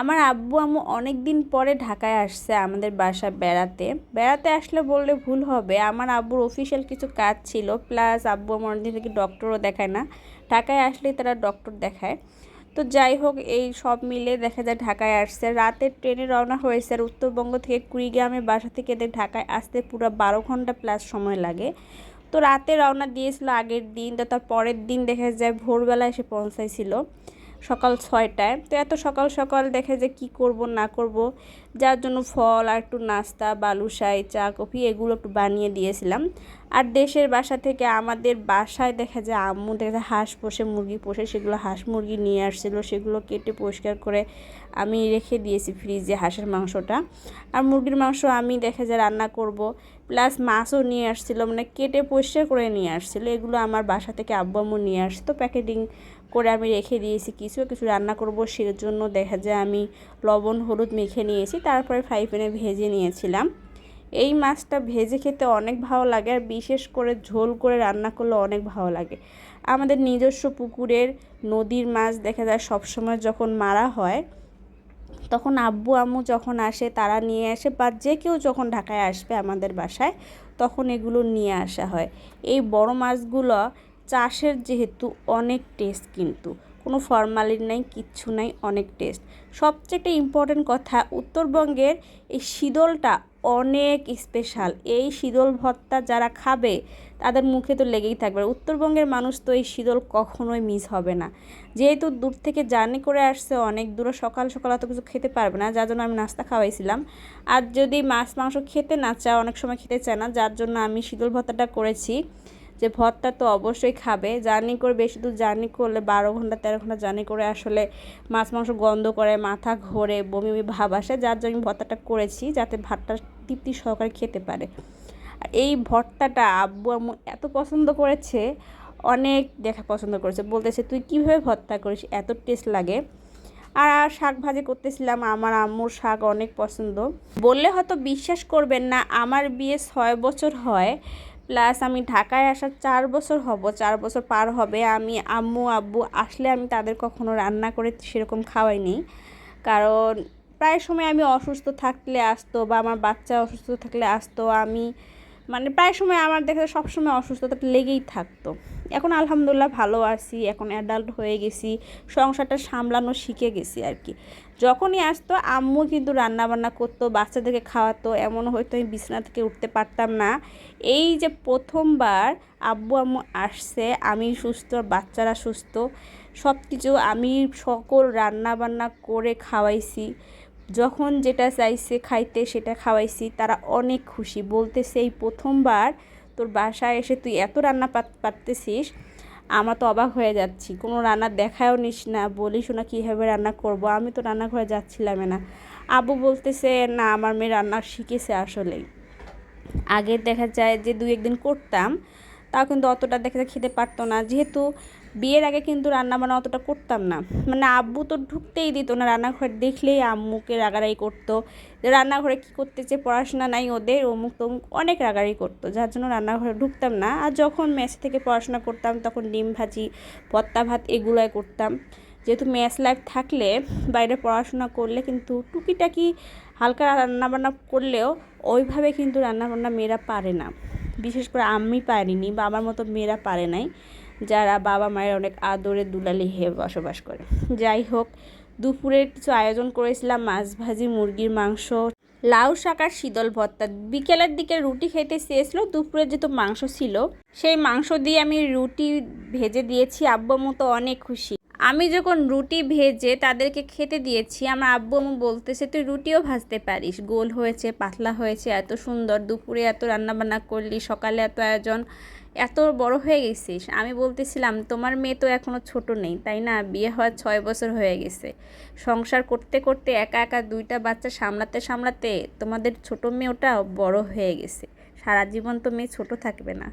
আমার আব্বু আম্মু অনেক দিন পরে ঢাকায় আসছে আমাদের বাসা বেড়াতে। বেড়াতে আসলে বললে ভুল হবে। আমার আব্বুর অফিসিয়াল কিছু কাজ ছিল প্লাস আব্বু আমার অনেকদিন থেকে ডক্টরও দেখায় না। ঢাকায় আসলেই তারা ডক্টর দেখায়। তো যাই হোক, এই সব মিলে দেখা যায় ঢাকায় আসছে। রাতের ট্রেনে রওনা হয়েছে আর উত্তরবঙ্গ থেকে কুড়িগ্রামের বাসা থেকে এদের ঢাকায় আসতে পুরো বারো ঘণ্টা প্লাস সময় লাগে। তো রাতে রওনা দিয়েছিল আগের দিন, তো তার পরের দিন দেখা যায় ভোরবেলা এসে পৌঁছাইছিল। সকাল ছয়টায়। তো এত সকাল সকাল দেখে যে কি করব না করব যার জন্য ফল আর একটু নাস্তা বালুশাই চা, কফি এগুলো একটু বানিয়ে দিয়েছিলাম। আর দেশের বাসা থেকে আমাদের বাসায় দেখা যায় আম্মু দেখা যায় হাঁস পোষে, মুরগি পোষে, সেগুলো হাঁস মুরগি নিয়ে আসছিল, সেগুলো কেটে পরিষ্কার করে আমি রেখে দিয়েছি ফ্রিজে হাঁসের মাংসটা। আর মুরগির মাংস আমি দেখা যায় রান্না করব, প্লাস মাছও নিয়ে আসছিল মানে কেটে পরিষ্কার করে নিয়ে আসছিল, এগুলো আমার বাসা থেকে আব্বু আম্মু নিয়ে আসতো প্যাকেটিং করে আমি রেখে দিয়েছি, কিছু কিছু রান্না করব জন্য দেখা যায় আমি লবণ, হলুদ মেখে নিয়েছি। তারপরে ফ্রাই প্যানে ভেজে নিয়েছিলাম। এই মাছটা ভেজে খেতে অনেক ভালো লাগে আর বিশেষ করে ঝোল করে রান্না করলে অনেক ভালো লাগে। আমাদের নিজস্ব পুকুরের নদীর মাছ দেখা যায় সবসময় যখন মারা হয়, তখন আব্বু আম্মু যখন আসে, তারা নিয়ে আসে বা যে কেউ যখন ঢাকায় আসবে আমাদের বাসায়, তখন এগুলো নিয়ে আসা হয়। এই বড় মাছগুলো চাষের যেহেতু অনেক টেস্ট কিন্তু। কোনো ফরমালিন নাই, কিচ্ছু নাই, অনেক টেস্ট সবচেয়ে ইম্পর্টেন্ট কথা, উত্তরবঙ্গের এই শীতলটা অনেক স্পেশাল এই শীতল ভর্তা যারা খাবে, তাদের মুখে তো লেগেই থাকবে। উত্তরবঙ্গের মানুষ তো এই শীতল কখনোই মিস হবে না। যেহেতু দূর থেকে জার্নি করে আসছে, অনেক দূরে সকাল সকাল অত কিছু খেতে পারবে না, যার জন্য আমি নাস্তা খাওয়াইছিলাম। আর যদি মাছ, মাংস খেতে না চায় অনেক সময় খেতে চায় না, যার জন্য আমি শীতল ভর্তাটা করেছি। যে ভর্তা তো অবশ্যই খাবে। জার্নি করে বেশি দূর জার্নি করলে বারো ঘণ্টা, তেরো ঘণ্টা জার্নি করে আসলে মাছ মাংস গন্ধ করে, মাথা ঘোরে, বমি বমি ভাব আসে। যার জন্য আমি ভর্তাটা করেছি যাতে ভাতটা তৃপ্তি সহকারে খেতে পারে। এই ভর্তাটা আব্বু আম্মু এত পছন্দ করেছে, অনেক দেখা পছন্দ করেছে। বলতেছে, তুই কীভাবে ভর্তা করিস? এত টেস্ট লাগে। আর শাক ভাজি করতেছিলাম, আমার আম্মুর শাক অনেক পছন্দ। বললে হয়তো বিশ্বাস করবেন না, আমার বিয়ে ছয় বছর হয়। প্লাস আমি ঢাকায় আসার চার বছর হব, চার বছর পার হবে। আমি আম্মু, আব্বু আসলে আমি তাদের কখনো রান্না করে সেরকম খাওয়াইনি কারণ প্রায় সময় আমি অসুস্থ থাকলে আসতো বা আমার বাচ্চা অসুস্থ থাকলে আসতো। আমি মানে প্রায় সময় আমার দেখা সবসময় অসুস্থতা লেগেই থাকতো। এখন আলহামদুলিল্লাহ ভালো আছি, এখন অ্যাডাল্ট হয়ে গেছি, সংসারটা সামলানো শিখে গেছি আর কি। যখনই আসতো, আম্মু কিন্তু রান্না বান্না করতো, বাচ্চাদেরকে খাওয়াতো, এমন হয়তো আমি বিছানা থেকে উঠতে পারতাম না। এই যে প্রথমবার আব্বু আম্মু আসছে, আমি সুস্থ, বাচ্চারা সুস্থ সব কিছু আমি সকল রান্না বান্না করে খাওয়াইছি। যখন যেটা চাইছে খাইতে, সেটা খাওয়াইছি, তারা অনেক খুশি। বলতেছে, এই প্রথমবার তোর বাসায় এসে তুই এত রান্না পারতেছিস আমরা তো অবাক হয়ে যাচ্ছি। কোনো রান্না দেখায়ও নিস না, বলিস না কীভাবে রান্না করব। আমি তো রান্নাঘরে যাচ্ছিলাম না। আবু বলতেছে, না, আমার মেয়ে রান্না শিখেছে আসলেই। আগে দেখা যায় যে দুই, একদিন করতাম তাও কিন্তু অতটা দেখা খেতে পারতো না। যেহেতু বিয়ের আগে কিন্তু রান্না বান্না অতটা করতাম না। মানে আব্বু তো ঢুকতেই দিত না রান্নাঘর, দেখলেই আম্মুকে রাগারাই করতো। যে রান্নাঘরে কী করতেছে, পড়াশোনা নাই ওদের, অমুক তমুক অনেক রাগারাই করতো। যার জন্য রান্নাঘরে ঢুকতাম না। আর যখন মেস থেকে পড়াশোনা করতাম, তখন ডিম ভাজি, পত্তা ভাত এগুলোই করতাম। যেহেতু মেস লাইফ থাকলে, বাইরে পড়াশোনা করলে কিন্তু টুকিটাকি হালকা রান্নাবান্না করলেও ওইভাবে কিন্তু রান্নাবান্না মেয়েরা পারে না। বিশেষ করে আমি পারিনি, বাবার মতো মেয়েরা পারে নাই, যারা বাবা মায়ের অনেক আদরে দুলালি হয়ে বসবাস করে। যাই হোক দুপুরের কিছু আয়োজন করেছিলাম, মাছ ভাজি, মুরগির মাংস, লাউ শাক আর শীতল ভর্তা। বিকেলের দিকে রুটি খেতে চেয়েছিল, দুপুরে যেহেতু মাংস ছিল, সেই মাংস দিয়ে আমি রুটি ভেজে দিয়েছি আব্বু মতো অনেক খুশি। আমি যখন রুটি ভেজে তাদেরকে খেতে দিয়েছি, আমার আব্বু আম্মু বলতেছে, তুই রুটিও ভাজতে পারিস। গোল হয়েছে, পাতলা হয়েছে, এত সুন্দর। দুপুরে এত রান্নাবান্না করলি, সকালে এত আয়োজন, এত বড় হয়ে গেছিস। আমি বলতেছিলাম, তোমার মেয়ে তো এখনও ছোট নেই, তাই না? বিয়ে হওয়ার ছয় বছর হয়ে গেছে। সংসার করতে করতে একা একা দুইটা বাচ্চা সামলাতে সামলাতে তোমাদের ছোট মেয়ে ওটা বড় হয়ে গেছে। সারা জীবন তো মেয়ে ছোট থাকবে না।